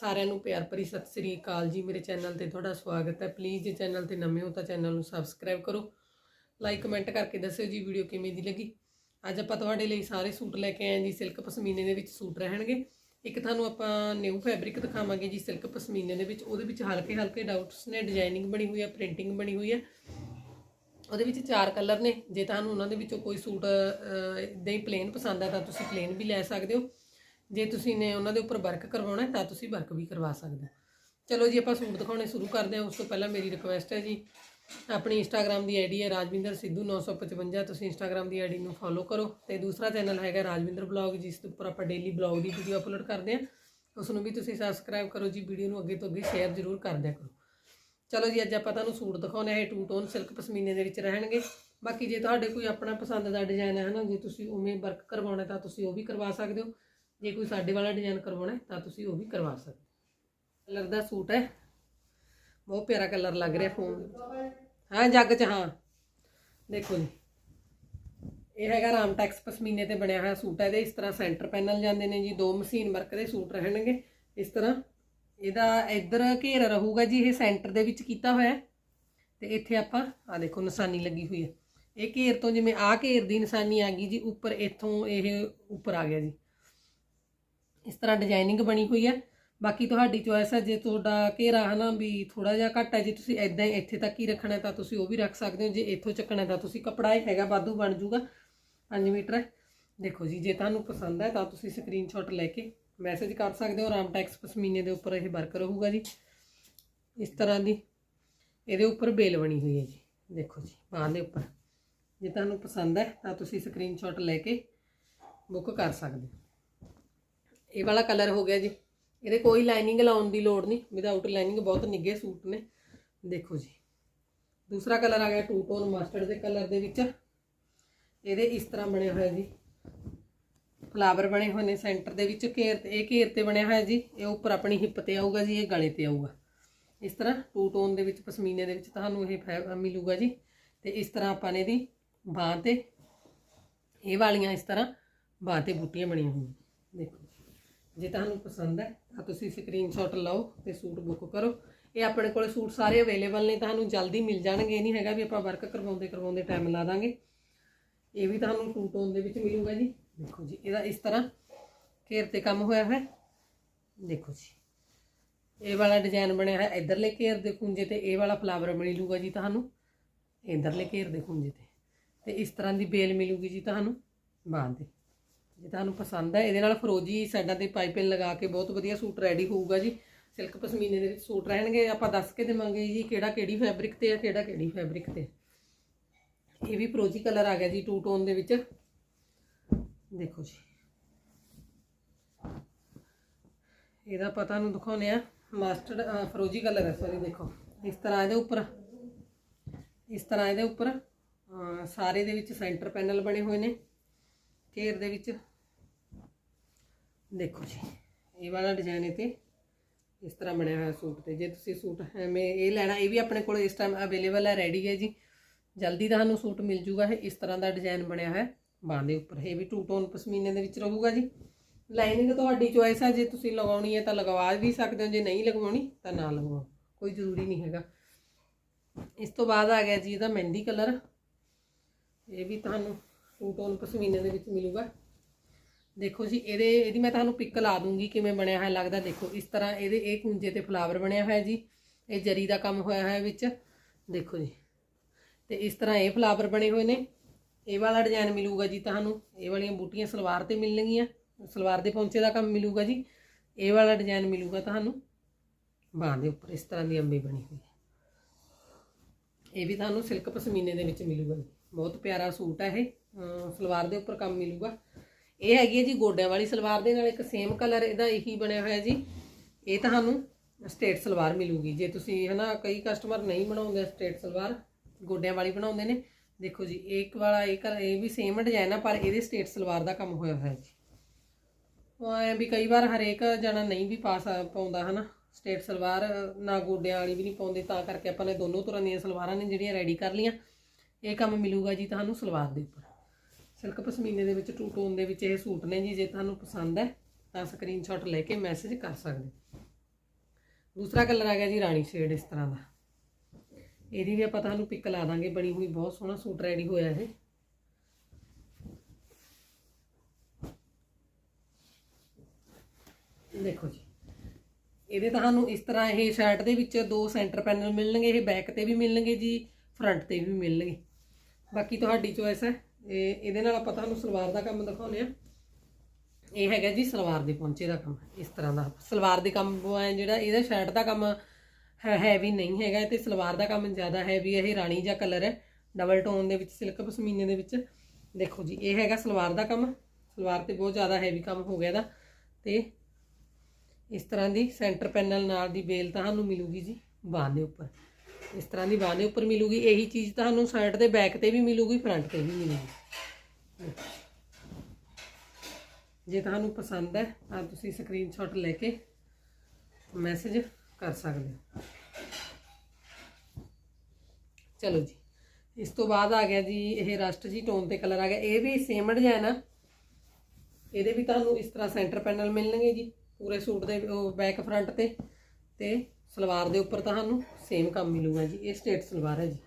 ਸਾਰਿਆਂ ਨੂੰ ਪਿਆਰ ਭਰੀ ਸਤਿ ਸ੍ਰੀ ਅਕਾਲ ਜੀ। ਮੇਰੇ ਚੈਨਲ ਤੇ ਤੁਹਾਡਾ ਸਵਾਗਤ ਹੈ। ਪਲੀਜ਼ ਜੇ ਚੈਨਲ ਤੇ ਨਵੇਂ ਹੋ ਤਾਂ ਚੈਨਲ ਨੂੰ ਸਬਸਕ੍ਰਾਈਬ ਕਰੋ। ਲਾਈਕ ਕਮੈਂਟ ਕਰਕੇ ਦੱਸਿਓ ਜੀ ਵੀਡੀਓ ਕਿਵੇਂ ਦੀ ਲੱਗੀ। ਅੱਜ ਆਪਾਂ ਤੁਹਾਡੇ ਲਈ ਸਾਰੇ ਸੂਟ ਲੈ ਕੇ ਆਏ ਜੀ। ਸਿਲਕ ਪਸ਼ਮੀਨੇ ਦੇ ਵਿੱਚ ਸੂਟ ਰਹਿਣਗੇ। ਇੱਕ ਤੁਹਾਨੂੰ ਆਪਾਂ ਨਿਊ ਫੈਬਰਿਕ ਦਿਖਾਵਾਂਗੇ ਜੀ ਸਿਲਕ ਪਸ਼ਮੀਨੇ ਦੇ ਵਿੱਚ। ਉਹਦੇ ਵਿੱਚ ਹਲਕੇ ਹਲਕੇ ਡਾਊਟਸ ਨੇ ਡਿਜ਼ਾਈਨਿੰਗ ਬਣੀ ਹੋਈ ਹੈ ਪ੍ਰਿੰਟਿੰਗ ਬਣੀ ਹੋਈ ਹੈ ਉਹਦੇ ਵਿੱਚ ਚਾਰ ਕਲਰ ਨੇ। ਜੇ ਤੁਹਾਨੂੰ ਉਹਨਾਂ ਦੇ ਵਿੱਚੋਂ ਕੋਈ ਸੂਟ ਅਹ, ਇਦਾਂ ਹੀ ਪਲੇਨ ਪਸੰਦ ਆ ਤਾਂ ਤੁਸੀਂ ਪਲੇਨ ਵੀ ਲੈ ਸਕਦੇ ਹੋ। ਜੇ ਤੁਸੀਂ ਨੇ ਉਹਨਾਂ ਦੇ ਉੱਪਰ ਵਰਕ ਕਰਵਾਉਣਾ ਤਾਂ ਤੁਸੀਂ ਵਰਕ ਵੀ ਕਰਵਾ ਸਕਦੇ ਹੋ। ਚਲੋ ਜੀ, ਆਪਾਂ ਸੂਟ ਦਿਖਾਉਣੇ ਸ਼ੁਰੂ ਕਰਦੇ ਹਾਂ। ਉਸ ਤੋਂ ਪਹਿਲਾਂ ਮੇਰੀ ਰਿਕੁਐਸਟ ਹੈ ਜੀ, ਆਪਣੀ ਇੰਸਟਾਗ੍ਰam ਦੀ ਆਈਡੀ ਹੈ ਰਾਜਵਿੰਦਰ ਸਿੱਧੂ 955 ਤੁਸੀਂ ਇੰਸਟਾਗ੍ਰam ਦੀ ਆਈਡੀ ਨੂੰ ਫੋਲੋ ਕਰੋ। ਤੇ ਦੂਸਰਾ ਚੈਨਲ ਹੈਗਾ ਰਾਜਵਿੰਦਰ ਬਲੌਗ ਜਿਸ ਦੇ ਉੱਪਰ ਆਪਾਂ ਡੇਲੀ ਬਲੌਗ ਦੀ ਵੀਡੀਓ ਅਪਲੋਡ ਕਰਦੇ ਹਾਂ। ਉਸ ਨੂੰ ਵੀ ਤੁਸੀਂ ਸਬਸਕ੍ਰਾਈਬ ਕਰੋ ਜੀ ਵੀਡੀਓ ਨੂੰ ਅੱਗੇ ਤੋਂ ਅੱਗੇ ਸ਼ੇਅਰ ਜ਼ਰੂਰ ਕਰ ਦਿਆ ਕਰੋ। ਚਲੋ ਜੀ, ਅੱਜ ਆਪਾਂ ਤੁਹਾਨੂੰ ਸੂਟ ਦਿਖਾਉਣੇ ਹੈ ਟੂ ਟੋਨ ਸਿਲਕ ਪਸ਼ਮੀਨੇ ਦੇ ਵਿੱਚ ਰਹਿਣਗੇ। ਬਾਕੀ ਜੇ ਤੁਹਾਡੇ ਕੋਈ ਆਪਣਾ ਪਸੰਦ ਦਾ ਡਿਜ਼ਾਈਨ ਹੈ ਨਾ, ਜੇ ਤੁਸੀਂ ਉਵੇਂ ਵਰਕ ਕਰਵਾਉਣਾ ਤਾਂ ਤੁਸੀਂ ਉਹ ਵੀ ਕਰਵਾ ਸਕਦੇ ਹੋ। ਜੇ ਕੋਈ ਸਾਡੇ ਵਾਲਾ ਡਿਜ਼ਾਈਨ ਕਰਵਾਉਣਾ ਹੈ, ਤਾਂ ਤੁਸੀਂ ਉਹ ਵੀ ਕਰਵਾ ਸਕਦੇ ਕਲਰ ਦਾ ਸੂਟ ਹੈ। ਬਹੁਤ ਪਿਆਰਾ ਕਲਰ ਲੱਗ ਰਿਹਾ ਫੋਨ ਹਾਂ, ਜੱਗ ਚ, ਹਾਂ। ਦੇਖੋ ਜੀ। ਇਹ ਹੈਗਾ ਰਾਮਟੈਕਸ ਪਸ਼ਮੀਨੇ ਤੇ ਬਣਿਆ ਹੋਇਆ ਸੂਟ ਹੈ। ਇਹਦੇ ਇਸ ਤਰ੍ਹਾਂ ਸੈਂਟਰ ਪੈਨਲ ਜਾਂਦੇ ਨੇ ਜੀ। ਦੋ ਮਸ਼ੀਨ ਵਰਕ ਦੇ ਸੂਟ ਰਹਿਣਗੇ। ਇਸ ਤਰ੍ਹਾਂ ਇਹਦਾ ਇੱਧਰ ਘੇਰ ਰਹੂਗਾ ਜੀ। ਇਹ ਸੈਂਟਰ ਦੇ ਵਿੱਚ ਕੀਤਾ ਹੋਇਆ ਹੈ। ਤੇ ਇੱਥੇ ਆਪਾਂ ਆ ਦੇਖੋ, ਨਿਸ਼ਾਨੀ ਲੱਗੀ ਹੋਈ ਹੈ। ਇਹ ਘੇਰ ਤੋਂ ਜਿਵੇਂ ਆਹ ਘੇਰ ਦੀ ਨਿਸ਼ਾਨੀ ਆ ਗਈ ਜੀ। ਉੱਪਰ ਇੱਥੋਂ ਇਹ ਉੱਪਰ ਆ ਗਿਆ ਜੀ। ਇਸ ਤਰ੍ਹਾਂ ਡਿਜ਼ਾਈਨਿੰਗ ਬਣੀ ਹੋਈ ਹੈ ਬਾਕੀ ਤੁਹਾਡੀ ਚੋਇਸ ਹੈ ਜੇ ਤੁਹਾਡਾ ਘੇਰਾ ਹੈ ਨਾ ਵੀ ਥੋੜਾ ਜਿਹਾ ਘੱਟ ਹੈ ਜੇ ਤੁਸੀਂ ਐਦਾਂ ਹੀ ਇੱਥੇ ਤੱਕ ਹੀ ਰੱਖਣਾ ਤਾਂ ਤੁਸੀਂ ਉਹ ਵੀ ਰੱਖ ਸਕਦੇ ਹੋ। ਜੇ ਇੱਥੋਂ ਚੱਕਣਾ ਤਾਂ ਤੁਸੀਂ ਕਪੜਾ ਹੀ ਹੈਗਾ, ਵਾਧੂ ਬਣ ਜਾਊਗਾ। 5 ਮੀਟਰ ਹੈ ਦੇਖੋ ਜੀ, ਜੇ ਤੁਹਾਨੂੰ ਪਸੰਦ ਹੈ ਤਾਂ ਤੁਸੀਂ ਸਕਰੀਨਸ਼ਾਟ ਲੈ ਕੇ ਮੈਸੇਜ ਕਰ ਸਕਦੇ ਹੋ। ਰਾਮਟੈਕਸ ਪਸ਼ਮੀਨੇ ਦੇ ਉੱਪਰ ਇਹ ਵਰਕ ਰਹੂਗਾ ਜੀ। ਇਸ ਤਰ੍ਹਾਂ ਦੀ ਇਹਦੇ ਉੱਪਰ ਬੇਲ ਬਣੀ ਹੋਈ ਹੈ ਜੀ। ਦੇਖੋ ਜੀ ਬਾਹਾਂ ਦੇ ਉੱਪਰ। ਜੇ ਤੁਹਾਨੂੰ ਪਸੰਦ ਹੈ ਤਾਂ ਤੁਸੀਂ ਸਕਰੀਨਸ਼ਾਟ ਲੈ ਕੇ ਬੁੱਕ ਕਰ ਸਕਦੇ ਹੋ। ਇਹ ਵਾਲਾ ਕਲਰ ਹੋ ਗਿਆ ਜੀ। ਇਹਦੇ ਕੋਈ ਲਾਈਨਿੰਗ ਲਾਉਣ ਦੀ ਲੋੜ ਨਹੀਂ। ਵਿਦਆਊਟ ਲਾਈਨਿੰਗ ਬਹੁਤ ਨਿੱਘੇ ਸੂਟ ਨੇ। ਦੇਖੋ ਜੀ। ਦੂਸਰਾ ਕਲਰ ਆ ਗਿਆ ਟੂ ਟੋਨ ਮਸਟਰਡ ਦੇ ਕਲਰ ਦੇ ਵਿੱਚ। ਇਹਦੇ ਇਸ ਤਰ੍ਹਾਂ ਬਣਿਆ ਹੋਇਆ ਜੀ। ਫਲਾਵਰ ਬਣੇ ਹੋਏ ਨੇ ਸੈਂਟਰ ਦੇ ਵਿੱਚ। ਘੇਰ ਤੇ ਇਹ ਘੇਰ ਤੇ ਬਣਿਆ ਹੋਇਆ ਜੀ। ਇਹ ਉੱਪਰ ਆਪਣੀ ਹਿੱਪ ਤੇ ਆਊਗਾ ਜੀ, ਇਹ ਗਲੇ ਤੇ ਆਊਗਾ। ਇਸ ਤਰ੍ਹਾਂ ਟੂ ਟੋਨ ਦੇ ਵਿੱਚ ਪਸ਼ਮੀਨੇ ਦੇ ਵਿੱਚ ਤੁਹਾਨੂੰ ਇਹ ਫੈ- ਮਿਲੂਗਾ ਜੀ। ਤੇ ਇਸ ਤਰ੍ਹਾਂ ਆਪਾਂ ਨੇ ਇਹਦੀ ਬਾਂਹ ਤੇ ਇਹ ਵਾਲੀਆਂ ਇਸ ਤਰ੍ਹਾਂ ਬਾਂਹ ਤੇ ਬੂਟੀਆਂ ਬਣੀਆਂ ਹੋਈਆਂ। ਦੇਖੋ। ਜੇ ਤੁਹਾਨੂੰ ਪਸੰਦ ਹੈ, ਤਾਂ ਤੁਸੀਂ ਸਕਰੀਨਸ਼ਾਟ ਲਓ ਤੇ ਸੂਟ ਬੁੱਕ ਕਰੋ। ਇਹ ਆਪਣੇ ਕੋਲੇ ਸੂਟ ਸਾਰੇ ਅਵੇਲੇਬਲ ਨੇ, ਤੁਹਾਨੂੰ ਜਲਦੀ ਮਿਲ ਜਾਣਗੇ। ਇਹ ਨਹੀਂ ਹੈਗਾ ਵੀ ਆਪਾਂ ਵਰਕ ਕਰਵਾਉਂਦੇ ਕਰਵਾਉਂਦੇ ਟਾਈਮ ਲਾ ਦਾਂਗੇ। ਇਹ ਵੀ ਤੁਹਾਨੂੰ ਟੂ ਟੋਨ ਦੇ ਵਿੱਚ ਮਿਲੂਗਾ ਜੀ। ਦੇਖੋ ਜੀ, ਇਹਦਾ ਇਸ ਤਰ੍ਹਾਂ ਘੇਰ ਤੇ ਕੰਮ ਹੋਇਆ ਹੈ ਦੇਖੋ ਜੀ, ਇਹ ਵਾਲਾ ਡਿਜ਼ਾਈਨ ਬਣਿਆ ਹੈ ਇਧਰਲੇ ਘੇਰ ਦੇ ਖੁੰਝੇ ਤੇ ਇਹ ਵਾਲਾ ਫਲਾਵਰ ਮਿਲੂਗਾ ਜੀ ਤੁਹਾਨੂੰ। ਇਧਰਲੇ ਘੇਰ ਦੇ ਖੁੰਝੇ ਤੇ। ਤੇ ਇਸ ਤਰ੍ਹਾਂ ਦੀ ਬੇਲ ਮਿਲੂਗੀ ਜੀ ਤੁਹਾਨੂੰ ਬਾਂਹ ਦੇ। ਜੇ ਤੁਹਾਨੂੰ ਪਸੰਦ ਹੈ ਇਹਦੇ ਨਾਲ ਫਰੋਜੀ ਸਾਈਡਾਂ ਤੇ ਪਾਈਪਿੰਗ ਲਗਾ ਕੇ ਬਹੁਤ ਵਧੀਆ ਸੂਟ ਰੈਡੀ ਹੋਊਗਾ ਜੀ। ਸਿਲਕ ਪਸ਼ਮੀਨੇ ਦੇ ਵਿੱਚ ਸੂਟ ਰਹਿਣਗੇ, ਆਪਾਂ ਦੱਸ ਕੇ ਦੇਵਾਂਗੇ ਜੀ ਕਿਹੜਾ ਕਿਹੜੀ ਫੈਬਰਿਕ ਤੇ ਹੈ ਕਿਹੜਾ ਕਿਹੜੀ ਫੈਬਰਿਕ ਤੇ। ਇਹ ਵੀ ਫਰੋਜੀ ਕਲਰ ਆ ਗਿਆ ਜੀ ਟੂ ਟੋਨ ਦੇ ਵਿੱਚ। ਦੇਖੋ ਜੀ। ਇਹਦਾ ਪਤਾ ਨੂੰ ਦਿਖਾਉਨੇ ਆ ਮਾਸਟਰਡ ਫਰੋਜੀ ਕਲਰ ਹੈ ਸੌਰੀ ਦੇਖੋ। ਇਸ ਤਰ੍ਹਾਂ ਇਹਦੇ ਉੱਪਰ, ਇਸ ਤਰ੍ਹਾਂ ਇਹਦੇ ਉੱਪਰ ਸਾਰੇ ਦੇ ਵਿੱਚ ਸੈਂਟਰ ਪੈਨਲ ਬਣੇ ਹੋਏ ਨੇ। ਘੇਰ ਦੇ ਵਿੱਚ। ਦੇਖੋ ਜੀ, ਇਹ ਵਾਲਾ ਡਿਜ਼ਾਈਨ ਇਹ ਤੇ ਇਸ ਤਰ੍ਹਾਂ ਬਣਿਆ ਹੋਇਆ ਸੂਟ ਤੇ। ਜੇ ਤੁਸੀਂ ਸੂਟ ਐਵੇਂ ਇਹ ਲੈਣਾ, ਇਹ ਵੀ ਆਪਣੇ ਕੋਲ ਇਸ ਟਾਈਮ ਅਵੇਲੇਬਲ ਹੈ ਰੈਡੀ ਹੈ ਜੀ। ਜਲਦੀ ਤੁਹਾਨੂੰ ਸੂਟ ਮਿਲ ਜੂਗਾ, ਇਹ ਇਸ ਤਰ੍ਹਾਂ ਦਾ ਡਿਜ਼ਾਈਨ ਬਣਿਆ ਹੋਇਆ ਬਾਂਹ ਦੇ ਉੱਪਰ, ਇਹ ਵੀ ਟੂ ਟੋਨ ਪਸ਼ਮੀਨੇ ਦੇ ਵਿੱਚ ਰਹੂਗਾ ਜੀ। ਲਾਈਨਿੰਗ ਤੁਹਾਡੀ ਚੋਇਸ ਹੈ, ਜੇ ਤੁਸੀਂ ਲਗਾਉਣੀ ਹੈ ਤਾਂ ਲਗਵਾ ਵੀ ਸਕਦੇ ਹੋ, ਜੇ ਨਹੀਂ ਲਗਵਾਉਣੀ ਤਾਂ ਨਾ ਲਗਵਾਓ, ਕੋਈ ਜ਼ਰੂਰੀ ਨਹੀਂ ਹੈਗਾ। ਇਸ ਤੋਂ ਬਾਅਦ ਆ ਗਿਆ ਜੀ ਇਹਦਾ ਮਹਿੰਦੀ ਕਲਰ। ਇਹ ਵੀ ਤੁਹਾਨੂੰ ਸੂਟ ਟੋਨ ਪਸ਼ਮੀਨੇ ਦੇ ਵਿੱਚ ਮਿਲੂਗਾ। ਦੇਖੋ ਜੀ, ਇਹਦੇ, ਇਹਦੀ ਮੈਂ ਤੁਹਾਨੂੰ ਪਿਕ ਲਾ ਦੂੰਗੀ ਕਿਵੇਂ ਬਣਿਆ ਹੋਇਆ ਲੱਗਦਾ। ਦੇਖੋ, ਇਸ ਤਰ੍ਹਾਂ ਇਹਦੇ, ਇਹ ਕੁੰਜੇ ਤੇ ਫਲਾਵਰ ਬਣਿਆ ਹੋਇਆ ਜੀ। ਇਹ ਜਰੀ ਦਾ ਕੰਮ ਹੋਇਆ ਹੋਇਆ ਵਿੱਚ। ਦੇਖੋ ਜੀ। ਤੇ ਇਸ ਤਰ੍ਹਾਂ ਇਹ ਫਲਾਵਰ ਬਣੇ ਹੋਏ ਨੇ। ਇਹ ਵਾਲਾ ਡਿਜ਼ਾਈਨ ਮਿਲੂਗਾ ਜੀ ਤੁਹਾਨੂੰ। ਇਹ ਵਾਲੀਆਂ ਬੂਟੀਆਂ ਸਲਵਾਰ ਤੇ ਮਿਲਣਗੀਆਂ। ਸਲਵਾਰ ਦੇ ਪੌਂਚੇ ਦਾ ਕੰਮ ਮਿਲੂਗਾ ਜੀ। ਇਹ ਵਾਲਾ ਡਿਜ਼ਾਈਨ ਮਿਲੂਗਾ ਤੁਹਾਨੂੰ। ਬਾਂਹ ਦੇ ਉੱਪਰ ਇਸ ਤਰ੍ਹਾਂ ਦੀ ਅੰਬੀ ਬਣੀ ਹੋਈ ਹੈ। ਇਹ ਵੀ ਤੁਹਾਨੂੰ ਸਿਲਕ ਪਸ਼ਮੀਨੇ ਦੇ ਵਿੱਚ ਮਿਲੂਗਾ। ਜੀ ਬਹੁਤ ਪਿਆਰਾ ਸੂਟ ਹੈ ਇਹ। ਸਲਵਾਰ ਦੇ ਉੱਪਰ ਕੰਮ ਮਿਲੂਗਾ। ਇਹ ਹੈਗੀ ਹੈ ਜੀ ਗੋਡਿਆਂ ਵਾਲੀ ਸਲਵਾਰ ਦੇ ਨਾਲ ਇੱਕ ਸੇਮ ਕਲਰ ਇਹਦਾ ਇਹੀ ਬਣਿਆ ਹੋਇਆ ਜੀ। ਇਹ ਤੁਹਾਨੂੰ ਸਟੇਟ ਸਲਵਾਰ ਮਿਲੂਗੀ। ਜੇ ਤੁਸੀਂ ਹਨਾ ਕਈ ਕਸਟਮਰ ਨਹੀਂ ਬਣਾਉਂਦੇ ਸਟੇਟ ਸਲਵਾਰ, ਗੋਡਿਆਂ ਵਾਲੀ ਬਣਾਉਂਦੇ ਨੇ। ਦੇਖੋ ਜੀ ਇਹ ਇੱਕ ਵਾਲਾ ਇਹ ਕਰ ਇਹ ਵੀ ਸੇਮ ਡਿਜ਼ਾਈਨ ਆ, ਪਰ ਇਹਦੇ ਸਟੇਟ ਸਲਵਾਰ ਦਾ ਕੰਮ ਹੋਇਆ ਹੋਇਆ ਜੀ। ਉਹ ਐਂ ਵੀ ਕਈ ਵਾਰ ਹਰੇਕ ਜਣਾ ਨਹੀਂ ਵੀ ਪਾ ਸਕ ਪਾਉਂਦਾ ਹਨਾ। ਸਟੇਟ ਸਲਵਾਰ ਨਾ ਗੋਡਿਆਂ ਵਾਲੀ ਵੀ ਨਹੀਂ ਪਾਉਂਦੇ, ਤਾਂ ਕਰਕੇ ਆਪਾਂ ਨੇ ਦੋਨੋਂ ਤਰ੍ਹਾਂ ਦੀਆਂ ਸਲਵਾਰਾਂ ਨੇ ਜਿਹੜੀਆਂ ਰੈਡੀ ਕਰ ਲੀਆਂ ਇਹ ਕੰਮ ਮਿਲੂਗਾ ਜੀ ਤੁਹਾਨੂੰ ਸਲਵਾਰ ਦੇ ਉੱਪਰ। ਸਿਲਕ ਪਸ਼ਮੀਨੇ ਦੇ ਵਿੱਚ ਟੂ ਟੋਨ ਦੇ ਵਿੱਚ ਇਹ ਸੂਟ ਨੇ ਜੀ, ਜੇ ਤੁਹਾਨੂੰ ਪਸੰਦ ਹੈ, ਤਾਂ ਸਕਰੀਨਸ਼ਾਟ ਲੈ ਕੇ ਮੈਸੇਜ ਕਰ ਸਕਦੇ ਦੂਸਰਾ ਕਲਰ ਆ ਗਿਆ ਜੀ ਰਾਣੀ ਸ਼ੇਡ ਇਸ ਤਰ੍ਹਾਂ ਦਾ। ਇਹਦੀ ਵੀ ਆਪਾਂ ਤੁਹਾਨੂੰ ਪਿਕ ਲਾ ਦਾਂਗੇ, ਬਣੀ ਹੋਈ ਬਹੁਤ ਸੋਹਣਾ ਸੂਟ ਰੈਡੀ ਹੋਇਆ ਇਹ। ਦੇਖੋ ਜੀ, ਇਹਦੇ ਤੁਹਾਨੂੰ ਇਸ ਤਰ੍ਹਾਂ ਇਹ ਸ਼ਰਟ ਦੇ ਵਿੱਚ ਦੋ ਸੈਂਟਰ ਪੈਨਲ ਮਿਲਣਗੇ, ਇਹ ਬੈਕ ਤੇ ਵੀ ਮਿਲਣਗੇ ਜੀ ਫਰੰਟ ਤੇ ਵੀ ਮਿਲਣਗੇ। ਬਾਕੀ ਤੁਹਾਡੀ ਚੋਇਸ ਹੈ। ਇਹ ਇਹਦੇ ਨਾਲ ਆਪਾਂ ਤੁਹਾਨੂੰ ਸਲਵਾਰ ਦਾ ਕੰਮ ਦਿਖਾਉਂਦੇ ਆ ਇਹ ਹੈਗਾ ਜੀ ਸਲਵਾਰ ਦੇ ਪਹੁੰਚੇ ਦਾ ਕੰਮ, ਇਸ ਤਰ੍ਹਾਂ ਦਾ। ਸਲਵਾਰ ਦੇ ਕੰਮ ਹੈ ਜਿਹੜਾ ਇਹਦਾ ਸ਼ਰਟ ਦਾ ਕੰਮ ਹੈ ਹੈਵੀ ਨਹੀਂ ਹੈਗਾ ਤੇ ਸਲਵਾਰ ਦਾ ਕੰਮ ਜ਼ਿਆਦਾ ਹੈਵੀ ਇਹ ਰਾਣੀ ਜਾਂ ਕਲਰ ਹੈ ਡਬਲ ਟੋਨ ਦੇ ਵਿੱਚ ਸਿਲਕ ਪਸ਼ਮੀਨੇ ਦੇ ਵਿੱਚ। ਦੇਖੋ ਜੀ, ਇਹ ਹੈਗਾ ਸਲਵਾਰ ਦਾ ਕੰਮ, ਸਲਵਾਰ ਤੇ ਬਹੁਤ ਜ਼ਿਆਦਾ ਹੈਵੀ ਕੰਮ ਹੋ ਗਿਆ ਇਹਦਾ। ਤੇ ਇਸ ਤਰ੍ਹਾਂ ਦੀ ਸੈਂਟਰ ਪੈਨਲ ਨਾਲ ਦੀ ਬੇਲ ਤੁਹਾਨੂੰ ਮਿਲੂਗੀ ਜੀ ਬਾਂਹ ਦੇ ਉੱਪਰ। ਇਸ ਤਰ੍ਹਾਂ ਦੀ ਬਾਂਹ ਦੇ ਉੱਪਰ ਮਿਲੂਗੀ, ਇਹੀ ਚੀਜ਼ ਤੁਹਾਨੂੰ ਸਾਈਡ ਦੇ ਬੈਕ ਤੇ ਵੀ ਮਿਲੂਗੀ ਫਰੰਟ ਤੇ ਵੀ ਮਿਲੂਗੀ। ਜੇ ਤੁਹਾਨੂੰ ਪਸੰਦ ਹੈ, ਤਾਂ ਤੁਸੀਂ ਸਕਰੀਨਸ਼ਾਟ ਲੈ ਕੇ ਮੈਸੇਜ ਕਰ ਸਕਦੇ ਹੋ। ਚਲੋ ਜੀ, ਇਸ ਤੋਂ ਬਾਅਦ ਆ ਗਿਆ ਜੀ, ਇਹ ਰਸਟ ਜੀ ਟੋਨ ਤੇ ਕਲਰ ਆ ਗਿਆ। ਇਹ ਵੀ ਸੇਮ ਡਿਜ਼ਾਈਨ ਆ। ਇਹਦੇ ਵੀ ਤੁਹਾਨੂੰ ਇਸ ਤਰ੍ਹਾਂ ਸੈਂਟਰ ਪੈਨਲ ਮਿਲਣਗੇ ਜੀ, ਪੂਰੇ ਸੂਟ ਦੇ ਬੈਕ ਫਰੰਟ ਤੇ ਤੇ ਸਲਵਾਰ ਦੇ ਉੱਪਰ ਤੁਹਾਨੂੰ ਸੇਮ ਕੰਮ ਮਿਲੂਗਾ ਜੀ, ਇਹ ਸਟੇਟ ਸਲਵਾਰ ਹੈ ਜੀ।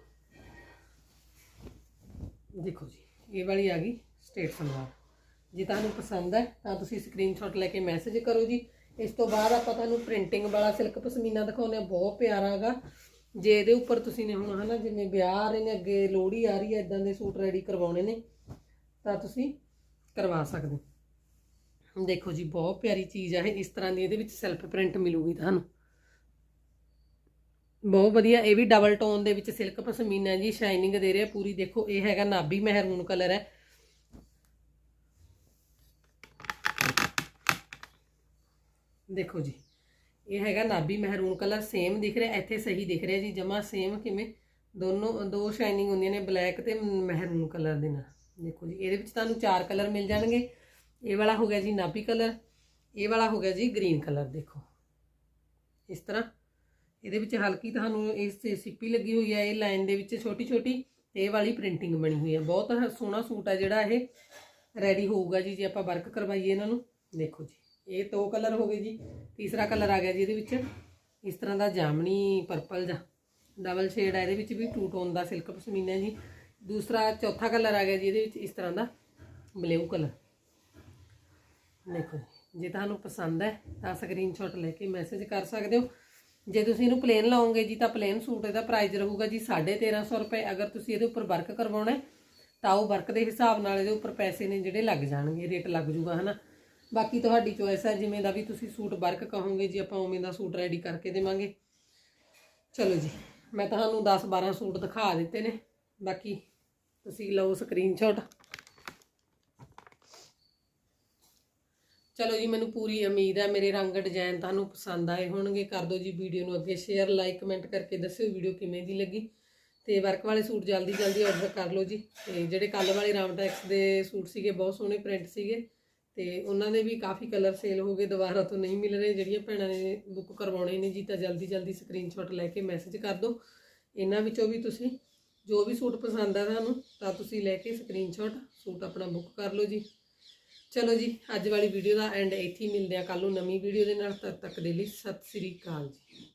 ਦੇਖੋ ਜੀ, ਇਹ ਵਾਲੀ ਆ ਗਈ ਸਟੇਟ ਸਲਵਾਰ। ਜੇ ਤੁਹਾਨੂੰ ਪਸੰਦ ਹੈ, ਤਾਂ ਤੁਸੀਂ ਸਕਰੀਨਸ਼ਾਟ ਲੈ ਕੇ ਮੈਸੇਜ ਕਰੋ ਜੀ। ਇਸ ਤੋਂ ਬਾਅਦ ਆਪਾਂ ਤੁਹਾਨੂੰ ਪ੍ਰਿੰਟਿੰਗ ਵਾਲਾ ਸਿਲਕ ਪਸ਼ਮੀਨਾ ਦਿਖਾਉਂਦੇ ਆ ਬਹੁਤ ਪਿਆਰਾ ਹੈਗਾ। ਜੇ ਇਹਦੇ ਉੱਪਰ ਤੁਸੀਂ ਨੇ ਹੁਣ ਹਨਾ, ਜਿਵੇਂ ਵਿਆਹ ਆ ਰਹੇ ਨੇ, ਅੱਗੇ ਲੋਹੜੀ ਆ ਰਹੀ ਹੈ ਇਦਾਂ ਦੇ ਸੂਟ ਰੈਡੀ ਕਰਵਾਉਣੇ ਨੇ, ਤਾਂ ਤੁਸੀਂ ਕਰਵਾ ਸਕਦੇ ਹੋ। ਦੇਖੋ ਜੀ, ਬਹੁਤ ਪਿਆਰੀ ਚੀਜ਼ ਹੈ ਇਹ, ਇਸ ਤਰ੍ਹਾਂ ਦੀ ਇਹਦੇ ਵਿੱਚ ਸੈਲਫ ਪ੍ਰਿੰਟ ਮਿਲੂਗੀ ਤੁਹਾਨੂੰ। ਬਹੁਤ ਵਧੀਆ, ਇਹ ਵੀ ਡਬਲ ਟੋਨ ਦੇ ਵਿੱਚ ਸਿਲਕ ਪਸ਼ਮੀਨਾ ਜੀ ਸ਼ਾਈਨਿੰਗ ਦੇ ਰਿਹਾ, ਪੂਰੀ ਦੇਖੋ, ਇਹ ਹੈਗਾ ਨਾਭੀ ਮਹਿਰੂਨ ਕਲਰ ਹੈ। ਦੇਖੋ ਜੀ, ਇਹ ਹੈਗਾ ਨਾਭੀ ਮਹਿਰੂਨ ਕਲਰ ਸੇਮ ਦਿਖ ਰਿਹਾ, ਇੱਥੇ ਸਹੀ ਦਿਖ ਰਿਹਾ ਜੀ, ਜਮਾ ਸੇਮ ਕਿਵੇਂ? ਦੋਨੋਂ, ਦੋ ਸ਼ਾਈਨਿੰਗ ਹੁੰਦੀਆਂ ਨੇ ਬਲੈਕ ਤੇ ਮਹਿਰੂਨ ਕਲਰ ਦੇ ਨਾਲ। ਦੇਖੋ ਜੀ, ਇਹਦੇ ਵਿੱਚ ਤੁਹਾਨੂੰ ਚਾਰ ਕਲਰ ਮਿਲ ਜਾਣਗੇ। ਇਹ ਵਾਲਾ ਹੋ ਗਿਆ ਜੀ ਨਾਭੀ ਕਲਰ ਇਹ ਵਾਲਾ ਹੋ ਗਿਆ ਜੀ ਗ੍ਰੀਨ ਕਲਰ ਦੇਖੋ। ਇਸ ਤਰ੍ਹਾਂ ਇਹਦੇ ਵਿੱਚ ਹਲਕੀ ਤੁਹਾਨੂੰ ਇਸ ਸਿੱਪੀ ਲੱਗੀ ਹੋਈ ਹੈ ਇਹ ਲਾਈਨ ਦੇ ਵਿੱਚ ਛੋਟੀ ਛੋਟੀ ਤੇ ਇਹ ਵਾਲੀ ਪ੍ਰਿੰਟਿੰਗ ਬਣੀ ਹੋਈ ਹੈ ਬਹੁਤ ਸੋਹਣਾ ਸੂਟ ਹੈ ਜਿਹੜਾ ਇਹ। ਰੈਡੀ ਹੋਊਗਾ ਜੀ ਜੇ ਆਪਾਂ ਵਰਕ ਕਰਵਾਈਏ ਇਹਨਾਂ ਨੂੰ। ਦੇਖੋ ਜੀ ਇਹ ਦੋ ਕਲਰ ਹੋ ਗਏ ਜੀ ਤੀਸਰਾ ਕਲਰ ਆ ਗਿਆ ਜੀ ਇਹਦੇ ਵਿੱਚ। ਇਸ ਤਰ੍ਹਾਂ ਦਾ ਜਾਮਣੀ ਪਰਪਲ ਜਾਂ ਡਬਲ ਸ਼ੇਡ ਹੈ ਇਹਦੇ ਵਿੱਚ ਵੀ ਟੂ ਟੋਨ ਦਾ ਸਿਲਕ ਪਸ਼ਮੀਨਾ ਜੀ। ਦੂਸਰਾ ਚੌਥਾ ਕਲਰ ਆ ਗਿਆ ਜੀ ਇਹਦੇ ਵਿੱਚ ਇਸ ਤਰ੍ਹਾਂ ਦਾ ਬਲੂ ਕਲਰ ਦੇਖੋ ਜੀ, ਜੇ ਤੁਹਾਨੂੰ ਪਸੰਦ ਹੈ ਤਾਂ ਸਕਰੀਨਸ਼ਾਟ ਲੈ ਕੇ ਮੈਸੇਜ ਕਰ ਸਕਦੇ ਹੋ। ਜੇ ਤੁਸੀਂ ਇਹਨੂੰ ਪਲੇਨ ਲਾਓਗੇ ਜੀ ਤਾਂ ਪਲੇਨ ਸੂਟ ਇਹਦਾ ਪ੍ਰਾਈਸ ਰਹੂਗਾ ਜੀ 1350 ਰੁਪਏ। ਅਗਰ ਤੁਸੀਂ ਇਹਦੇ ਉੱਪਰ ਵਰਕ ਕਰਵਾਉਣਾ ਤਾਂ ਉਹ ਵਰਕ ਦੇ ਹਿਸਾਬ ਨਾਲ ਇਹਦੇ ਉੱਪਰ ਪੈਸੇ ਨੇ ਜਿਹੜੇ ਲੱਗ ਜਾਣਗੇ ਰੇਟ ਲੱਗ ਜੂਗਾ ਹਨਾ। ਬਾਕੀ ਤੁਹਾਡੀ ਚੋਇਸ ਹੈ, ਜਿਵੇਂ ਦਾ ਵੀ ਤੁਸੀਂ ਸੂਟ ਵਰਕ ਕਹੋਗੇ ਜੀ, ਆਪਾਂ ਉਵੇਂ ਦਾ ਸੂਟ ਰੈਡੀ ਕਰਕੇ ਦੇਵਾਂਗੇ। ਚਲੋ ਜੀ, ਮੈਂ ਤੁਹਾਨੂੰ 10 12 ਸੂਟ ਦਿਖਾ ਦਿੱਤੇ ਨੇ। ਬਾਕੀ ਤੁਸੀਂ ਲਓ ਸਕਰੀਨਸ਼ਾਟ ਚਲੋ ਜੀ, ਮੈਨੂੰ ਪੂਰੀ ਉਮੀਦ ਹੈ, ਮੇਰੇ ਰੰਗ ਡਿਜ਼ਾਈਨ ਤੁਹਾਨੂੰ ਪਸੰਦ ਆਏ ਹੋਣਗੇ। ਕਰ ਦਿਓ ਜੀ ਵੀਡੀਓ ਨੂੰ ਅੱਗੇ ਸ਼ੇਅਰ ਲਾਈਕ ਕਮੈਂਟ ਕਰਕੇ ਦੱਸਿਓ ਵੀਡੀਓ ਕਿਵੇਂ ਦੀ ਲੱਗੀ। ਤੇ ਵਰਕ ਵਾਲੇ ਸੂਟ ਜਲਦੀ ਜਲਦੀ ਆਰਡਰ ਕਰ ਲਓ ਜੀ। ਤੇ ਜਿਹੜੇ ਕੱਲ ਵਾਲੇ ਰਾਮ ਟੈਕਸ ਦੇ ਸੂਟ ਸੀਗੇ, ਬਹੁਤ ਸੋਹਣੇ ਪ੍ਰਿੰਟ ਸੀਗੇ। ਤੇ ਉਹਨਾਂ ਦੇ ਵੀ ਕਾਫੀ ਕਲਰ ਸੇਲ ਹੋ ਗਏ, ਦੁਬਾਰਾ ਤੋਂ ਨਹੀਂ ਮਿਲ ਰਹੇ। ਜਿਹੜੀਆਂ ਭੈਣਾਂ ਨੇ ਬੁੱਕ ਕਰਵਾਉਣੇ ਨੇ ਜੀ, ਤਾਂ ਜਲਦੀ ਜਲਦੀ ਸਕਰੀਨਸ਼ਾਟ ਲੈ ਕੇ ਮੈਸੇਜ ਕਰ ਦਿਓ। ਇਹਨਾਂ ਵਿੱਚੋਂ ਵੀ ਤੁਸੀਂ ਜੋ ਵੀ ਸੂਟ ਪਸੰਦ ਆ ਤੁਹਾਨੂੰ, ਤਾਂ ਤੁਸੀਂ ਲੈ ਕੇ ਸਕਰੀਨਸ਼ਾਟ ਸੂਟ ਆਪਣਾ ਬੁੱਕ ਕਰ ਲਓ ਜੀ। ਚਲੋ ਜੀ, ਅੱਜ ਵਾਲੀ ਵੀਡੀਓ ਦਾ ਐਂਡ ਇੱਥੇ ਹੀ ਮਿਲਦੇ ਆ ਕੱਲ ਨੂੰ ਨਵੀਂ ਵੀਡੀਓ ਦੇ ਨਾਲ ਤਦ ਤੱਕ ਦੇ ਲਈ ਸਤਿ ਸ੍ਰੀ ਅਕਾਲ ਜੀ।